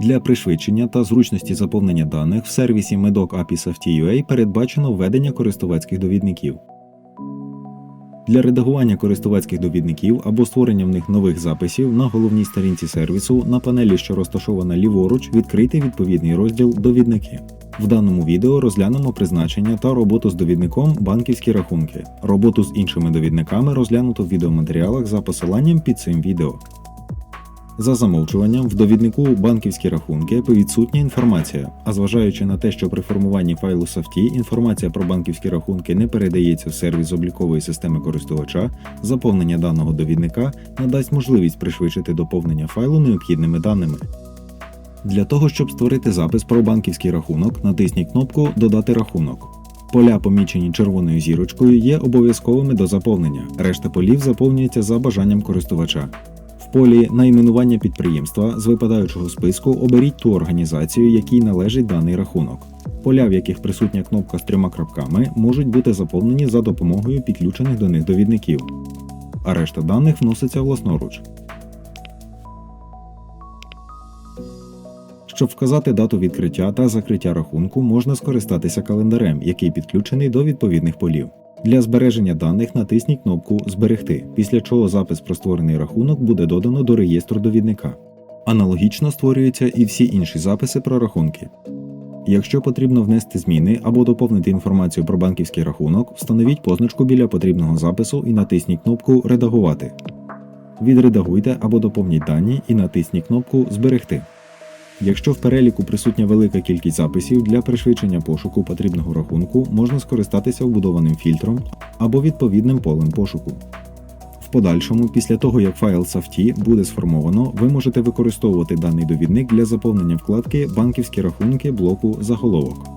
Для пришвидшення та зручності заповнення даних в сервісі Medoc API Safety.ua передбачено введення користувацьких довідників. Для редагування користувацьких довідників або створення в них нових записів на головній сторінці сервісу на панелі, що розташована ліворуч, відкрити відповідний розділ Довідники. В даному відео розглянемо призначення та роботу з довідником банківські рахунки. Роботу з іншими довідниками розглянуто в відеоматеріалах за посиланням під цим відео. За замовчуванням, в довіднику банківські рахунки відсутня інформація, а зважаючи на те, що при формуванні файлу SAFTI інформація про банківські рахунки не передається в сервіс облікової системи користувача, заповнення даного довідника надасть можливість пришвидшити доповнення файлу необхідними даними. Для того, щоб створити запис про банківський рахунок, натисніть кнопку Додати рахунок. Поля, помічені червоною зірочкою, є обов'язковими до заповнення. Решта полів заповнюється за бажанням користувача. Полі найменування підприємства з випадаючого списку оберіть ту організацію, якій належить даний рахунок. Поля, в яких присутня кнопка з трьома крапками, можуть бути заповнені за допомогою підключених до них довідників, а решта даних вноситься власноруч. Щоб вказати дату відкриття та закриття рахунку, можна скористатися календарем, який підключений до відповідних полів. Для збереження даних натисніть кнопку Зберегти, після чого запис про створений рахунок буде додано до реєстру довідника. Аналогічно створюються і всі інші записи про рахунки. Якщо потрібно внести зміни або доповнити інформацію про банківський рахунок, встановіть позначку біля потрібного запису і натисніть кнопку Редагувати. Відредагуйте або доповніть дані і натисніть кнопку Зберегти. Якщо в переліку присутня велика кількість записів для пришвидшення пошуку потрібного рахунку, можна скористатися вбудованим фільтром або відповідним полем пошуку. В подальшому, після того як файл SAFTI буде сформовано, ви можете використовувати даний довідник для заповнення вкладки Банківські рахунки блоку заголовок.